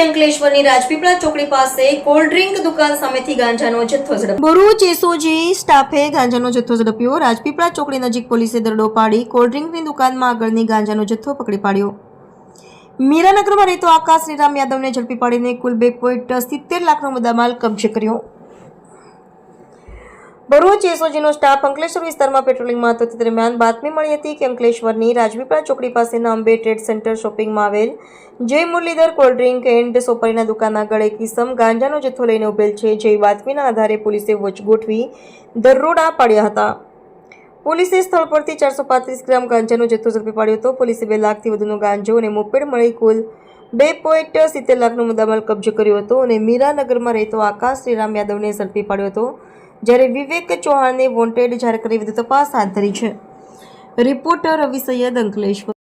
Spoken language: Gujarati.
અંકલેશ્વરની રાજપીપળા ચોકડી પાસે કોલ્ડ ડ્રિંક દુકાન સામેથી ગાંજાનો જથ્થો ઝડપ ભરૂચ એસઓજી સ્ટાફે ગાંજાનો જથ્થો ઝડપ્યો. રાજપીપળા ચોકડી નજીક પોલીસે દરડો પાડી કોલ્ડ ડ્રિંકની દુકાનમાં આગળની ગાંજાનો જથ્થો પકડી પાડ્યો. મીરાનગરમાં રહેતો આકાશ શ્રીરામ યાદવને ઝડપી પાડીને કુલ બે પોઈન્ટ સિત્તેર લાખનો મુદ્દામાલ કબજે કર્યો. ભરૂચ એસઓજીનો સ્ટાફ અંકલેશ્વર વિસ્તારમાં પેટ્રોલિંગમાં હતો. દરમિયાન બાતમી મળી હતી કે અંકલેશ્વરની રાજપીપળા ચોકડી પાસેના અંબે ટ્રેડ સેન્ટર શોપિંગમાં આવેલ Jai Murlidhar cold drink and સોપારીના દુકાનના ગળે કિસમ ગાંજાનો જથ્થો લઈને ઉભેલ છે. જે બાતમીના આધારે પોલીસે વોચ ગોઠવી દરોડા પાડ્યા હતા. પોલીસે સ્થળ પરથી ચારસો પાંત્રીસ ગ્રામ ગાંજાનો જથ્થો ઝડપી પાડ્યો હતો. પોલીસે બે લાખથી વધુનો ગાંજો અને મોપેડ મળી કુલ બે પોઈન્ટ સિત્તેર લાખનો મુદ્દામાલ કબજો કર્યો હતો અને મીરાનગરમાં રહેતો આકાશ શ્રીરામ યાદવને ઝડપી પાડ્યો હતો. જ્યારે વિવેક ચૌહાણને વોન્ટેડ જાહેર કરી વધુ તપાસ હાથ ધરી છે. રિપોર્ટર રવિ સૈયદ અંકલેશ્વર.